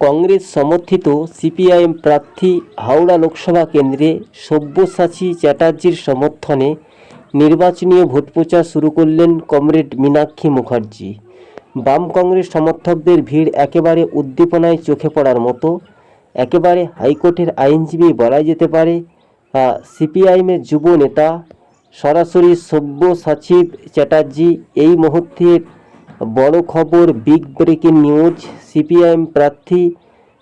কংগ্রেস সমর্থিত সিপিআইএম প্রার্থী হাওড়া লোকসভা কেন্দ্রে সব্যসাচী চ্যাটার্জির সমর্থনে নির্বাচনীয় ভোট প্রচার শুরু করলেন কমরেড মীনাক্ষী মুখার্জি। বাম কংগ্রেস সমর্থকদের ভিড় একেবারে উদ্দীপনায় চোখে পড়ার মতো, একেবারে হাইকোর্টের আইনজীবী বলা যেতে পারে সিপিআইএমের যুব নেতা সরাসরি সব্যসাচী চ্যাটার্জি এই মুহূর্তের বড় খবর, বিগ ব্রেকিং নিউজ, সিপিআইএম প্রার্থী,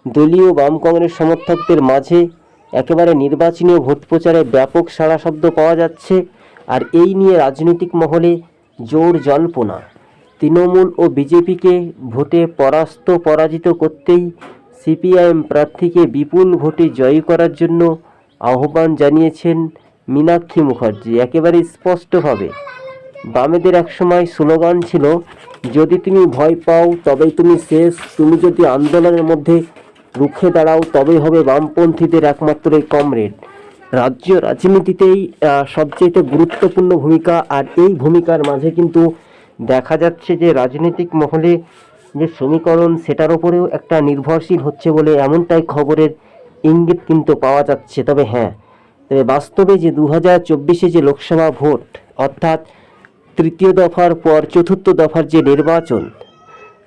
দলীয় বাম কংগ্রেস সমর্থকদের মাঝে একেবারে নির্বাচনীয় ভোট প্রচারে ব্যাপক সাড়া শব্দ পাওয়া যাচ্ছে। আর এই নিয়ে রাজনৈতিক মহলে জোর জল্পনা। তৃণমূল ও বিজেপিকে ভোটে পরাস্ত, পরাজিত করতেই সিপিআইএম প্রার্থীকে বিপুল ভোটে জয়ী করার জন্য আহ্বান জানিয়েছেন মীনাক্ষী মুখার্জি। একেবারে স্পষ্টভাবে বামেদের একসময় স্লোগান ছিল, যদি তুমি ভয় পাও, তবেই তুমি শেষ। তুমি যদি আন্দোলনের মধ্যে রুখে দাঁড়াও, তবেই হবে বামপন্থীদের একমাত্র এই কমরেড। রাজ্য রাজনীতিতেই সবচেয়ে গুরুত্বপূর্ণ ভূমিকা, আর এই ভূমিকার মাঝে কিন্তু দেখা যাচ্ছে যে রাজনৈতিক মহলে যে সমীকরণ, সেটার ওপরেও একটা নির্ভরশীল হচ্ছে বলে এমনটাই খবরের ইঙ্গিত কিন্তু পাওয়া যাচ্ছে। তবে হ্যাঁ তবে বাস্তবে যে দু হাজার চব্বিশে যে লোকসভা ভোট, অর্থাৎ তৃতীয় দফার পর চতুর্থ দফার যে নির্বাচন,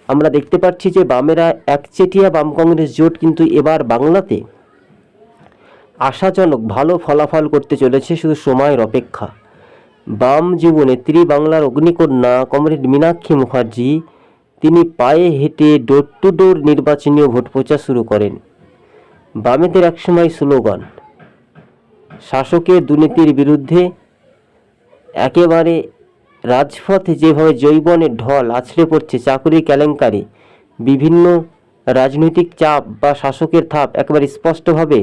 আমরা দেখতে পাচ্ছি যে বামেরা একচেটিয়া বাম কংগ্রেস জোট কিন্তু এবার বাংলাতে আশাজনক ভালো ফলাফল করতে চলেছে শুধু সময়ের অপেক্ষা। বাম যুব নেত্রী বাংলার অগ্নিকন্যা কমরেড মীনাক্ষী মুখার্জি, তিনি পায়ে হেঁটে ডোর টু ডোর নির্বাচনীয় ভোট প্রচার শুরু করেন। বামেদের একসময় স্লোগান, শাসকের দুর্নীতির বিরুদ্ধে একেবারে রাজপথে যেভাবে জৈবনের ঢল আছড়ে পড়ছে চাকরি কেলেঙ্কারি, বিভিন্ন রাজনৈতিক চাপ বা শাসকের থাপ একেবারে স্পষ্টভাবে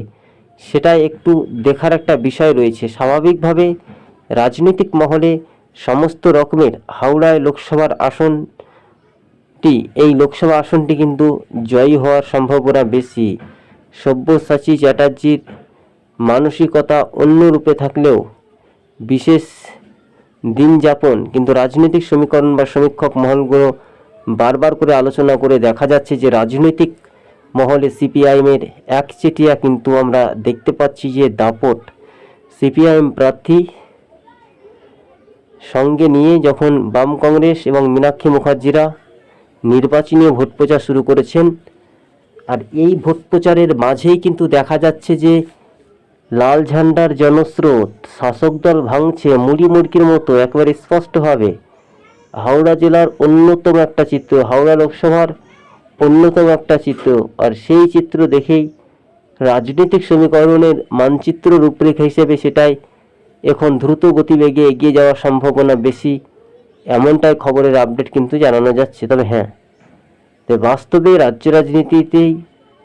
সেটা একটু দেখার একটা বিষয় রয়েছে। স্বাভাবিকভাবে রাজনৈতিক মহলে সমস্ত রকমের হাওড়ায় লোকসভার আসনটি, এই লোকসভা আসনটি কিন্তু জয়ী হওয়ার সম্ভাবনা বেশি। সব্যসাচী চ্যাটার্জির মানসিকতা অন্য রূপে থাকলেও বিশেষ দিন যাপন, কিন্তু রাজনৈতিক সমীকরণ বা সমীক্ষক মহলগুলো বারবার করে আলোচনা করে দেখা যাচ্ছে যে রাজনৈতিক মহলে সিপিআইএমের একচেটিয়া কিন্তু আমরা দেখতে পাচ্ছি যে দাপট। সিপিআইএম প্রার্থী সঙ্গে নিয়ে যখন বাম কংগ্রেস এবং মীনাক্ষী মুখার্জিরা নির্বাচনী ভোট প্রচার শুরু করেছেন, আর এই ভোট প্রচারের মাঝেই কিন্তু দেখা যাচ্ছে যে লাল ঝান্ডার জনস্রোত, শাসক দল ভাঙছে মুড়ি মুড়কির মতো একেবারে স্পষ্টভাবে। হাওড়া জেলার অন্যতম একটা চিত্র, হাওড়া লোকসভার অন্যতম একটা চিত্র। আর সেই চিত্র দেখেই রাজনৈতিক সমীকরণের মানচিত্র রূপরেখা হিসেবে সেটাই এখন দ্রুত গতিবেগে এগিয়ে যাওয়ার সম্ভাবনা বেশি। এমনটাই খবরের আপডেট কিন্তু জানানো যাচ্ছে। তবে হ্যাঁ তো বাস্তবে রাজ্য রাজনীতিতেই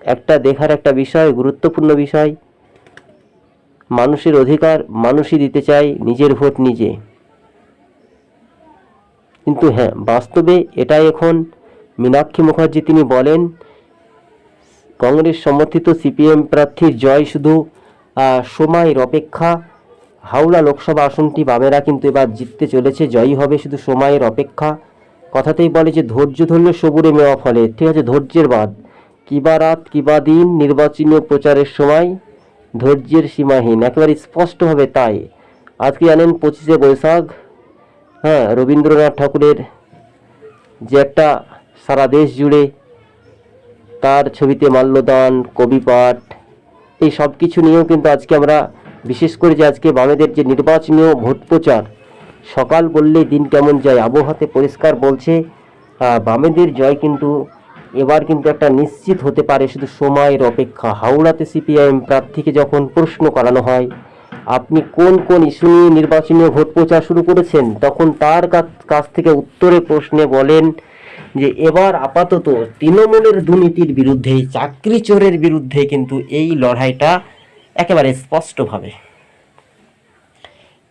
একটা দেখার একটা বিষয়, গুরুত্বপূর্ণ বিষয় মানুষের অধিকার মানুষই দিতে চায়, নিজের ভোট নিজে। কিন্তু হ্যাঁ বাস্তবে এটাই এখন মীনাক্ষী মুখার্জি তিনি বলেন, কংগ্রেস সমর্থিত সিপিএম প্রার্থীর জয় শুধু সময়ের অপেক্ষা। হাওড়া লোকসভা আসনটি বামেরা কিন্তু এবার জিততে চলেছে, জয়ী হবে শুধু সময়ের অপেক্ষা। কথাতেই বলে যে ধৈর্য ধরলে সবুরে মেওয়া ফলে। ঠিক আছে, ধৈর্যের বাদ কিবা রাত, কিবা দিন, নির্বাচনীয় প্রচারের সময় ধৈর্যের সীমাহীন, একেবারে স্পষ্টভাবে তাই। আজকে জানেন পঁচিশে বৈশাখ? হ্যাঁ রবীন্দ্রনাথ ঠাকুরের যে একটা সারা দেশ জুড়ে তার ছবিতে মাল্যদান কবি পাঠ এই সব কিছু নিয়েও কিন্তু আজকে আমরা, বিশেষ করে যে আজকে বামেদের যে নির্বাচনীয় ভোট প্রচার, সকাল বললেই দিন কেমন যায়, আবহাওয়াতে পরিষ্কার বলছে বামেদের জয় কিন্তু এবার কিন্তু একটা নিশ্চিত হতে পারে শুধু সময়ের অপেক্ষা। হাওড়াতে সিপিআইএম প্রার্থীকে যখন প্রশ্ন করানো হয়, আপনি কোন কোন ইস্যু নিয়ে নির্বাচনীয় ভোট প্রচার শুরু করেছেন, তখন তার কাছ- থেকে উত্তরে প্রশ্নে বলেন যে, এবার আপাতত তৃণমূলের দুর্নীতির বিরুদ্ধে, চাকরি চোরের বিরুদ্ধে কিন্তু এই লড়াইটা একেবারে স্পষ্টভাবে।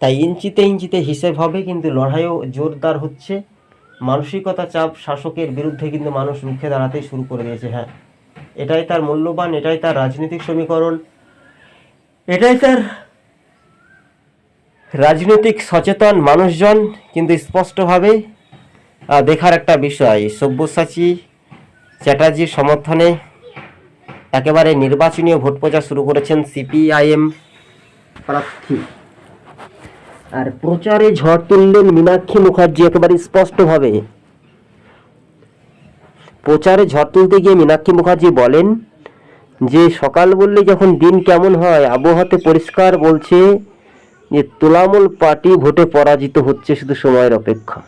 তাই ইঞ্চিতে ইঞ্চিতে হিসেব হবে কিন্তু লড়াইও জোরদার হচ্ছে। মানসিকতা চাপ শাসকের বিরুদ্ধে কিন্তু মানুষ রুখে দাঁড়াতে শুরু করে দিয়েছে হ্যাঁ। এটাই তার মূল্যবান, এটাই তার রাজনৈতিক সমীকরণ। এটাই তার রাজনৈতিক সচেতন মানুষজন কিন্তু স্পষ্টভাবে দেখার একটা বিষয়। সব্যসাচী চ্যাটার্জির সমর্থনে একেবারে নির্বাচনীয় ভোট প্রচার শুরু করেছেন সিপিআইএম প্রার্থী। আর প্রচারে ঝড় তুললেন মীনাক্ষী মুখার্জি একেবারে স্পষ্টভাবে। প্রচারে ঝড় তুলতে গিয়ে মীনাক্ষী মুখার্জি বলেন যে, সকাল বললে যখন দিন কেমন হয়, আবহাওয়াতে পরিষ্কার বলছে যে, তোলামূল পার্টি ভোটে পরাজিত হচ্ছে শুধু সময়ের অপেক্ষা।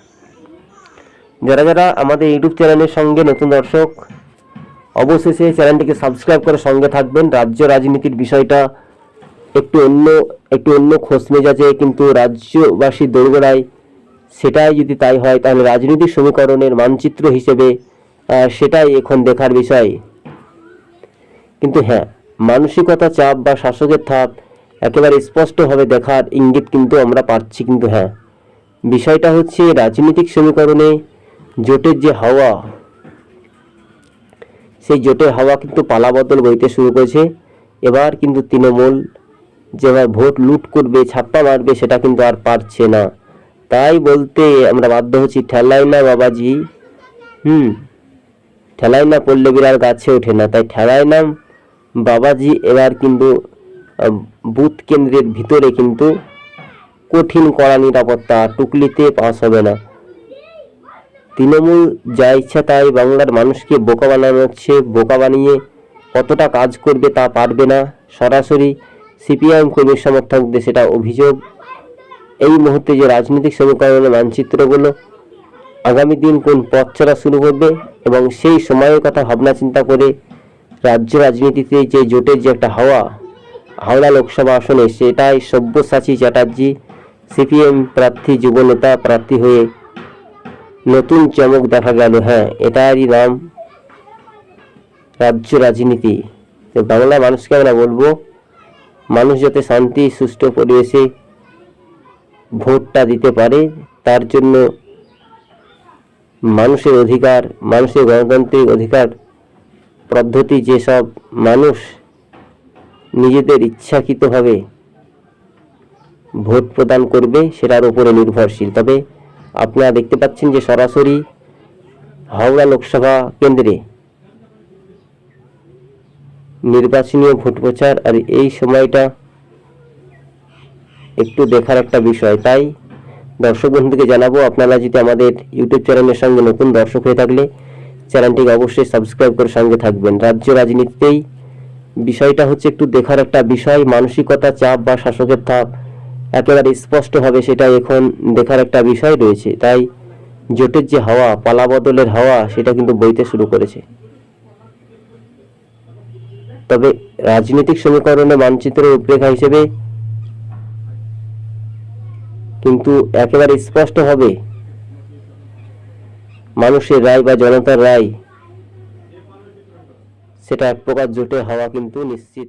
যারা যারা আমাদের ইউটিউব চ্যানেলের সঙ্গে নতুন দর্শক, অবশেষে চ্যানেলটিকে সাবস্ক্রাইব করে সঙ্গে থাকবেন। রাজ্য রাজনীতির বিষয়টা একটু অন্য একটু অন্য খোঁজ মেজাজে কিন্তু রাজ্যবাসী দোরগোড়ায় সেটাই যদি তাই হয়, তাহলে রাজনৈতিক সমীকরণের মানচিত্র হিসেবে সেটাই এখন দেখার বিষয়। কিন্তু হ্যাঁ মানসিকতা চাপ বা শাসকের থাপ একেবারে স্পষ্টভাবে দেখার ইঙ্গিত কিন্তু আমরা পাচ্ছি, কিন্তু হ্যাঁ। বিষয়টা হচ্ছে রাজনৈতিক সমীকরণে জোটের যে হাওয়া, সেই জোটের হাওয়া কিন্তু পালাবদল বইতে শুরু করেছে। এবার কিন্তু তৃণমূল যে এবার ভোট লুট করবে, ছাপ্পা মারবে, সেটা কিন্তু আর পারছে না। তাই বলতে আমরা বাধ্য হচ্ছি ঠেলাই না বাবাজি। হুম ঠেলাই না পড়লে বিড়াল গাছে ওঠে না। তাই ঠেলাই না বাবাজি এবার কিন্তু বুথ কেন্দ্রের ভিতরে কিন্তু কঠিন কড়া নিরাপত্তা টুকলিতে পাস হবে না। তৃণমূল যা ইচ্ছা তাই বাংলার মানুষকে বোকা বানানো হচ্ছে। বোকা বানিয়ে কতটা কাজ করবে তা পারবে না। সরাসরি সিপিআইএম কর্মী সমর্থকদের সেটা অভিযোগ। এই মুহূর্তে যে রাজনৈতিক সমীকরণের মানচিত্রগুলো আগামী দিন কোন পথ চলা শুরু করবে এবং সেই সময়ের কথা ভাবনা চিন্তা করে রাজ্য রাজনীতিতে যে জোটের যে একটা হাওয়া, হাওড়া লোকসভা আসনে, সেটাই সব্যসাচী চ্যাটার্জি, সিপিএম প্রার্থী, যুবনেতা প্রার্থী হয়ে নতুন চমক দেখা গেল। হ্যাঁ এটারই নাম রাজ্য রাজনীতি। বাংলা মানুষকে আমরা বলব মানুষ যাতে শান্তি, সুষ্ঠু পরিবেশে ভোটটা দিতে পারে, তার জন্য মানুষের অধিকার, মানুষের গণতান্ত্রিক অধিকার পদ্ধতি যেসব মানুষ নিজেদের ইচ্ছাকৃতভাবে ভোট প্রদান করবে, সেটার উপরে নির্ভরশীল। তবে আপনারা দেখতে পাচ্ছেন যে সরাসরি হাওড়া লোকসভা কেন্দ্রে নির্বাচনীয় ভোট প্রচার আর এই সময়টা একটু দেখার একটা বিষয়। তাই দর্শক বন্ধুকে জানাব, আপনারা যদি আমাদের ইউটিউব চ্যানেলের সঙ্গে নতুন দর্শক হয়ে থাকলে চ্যানেলটিকে অবশ্যই সাবস্ক্রাইব করে সঙ্গে থাকবেন। রাজ্য রাজনীতিতেই বিষয়টা হচ্ছে একটু দেখার একটা বিষয়, মানসিকতা চাপ বা শাসকের থাপ একেবারে স্পষ্টভাবে সেটা এখন দেখার একটা বিষয় রয়েছে। তাই জোটের যে হাওয়া পালাবদলের হাওয়া, সেটা কিন্তু বইতে শুরু করেছে। তবে রাজনৈতিক সমীকরণে মানচিত্রের রূপরেখা হিসেবে কিন্তু একেবারে স্পষ্ট হবে মানুষের রায় বা জনতার রায়। সেটা এক প্রকার জোটে হওয়া কিন্তু নিশ্চিত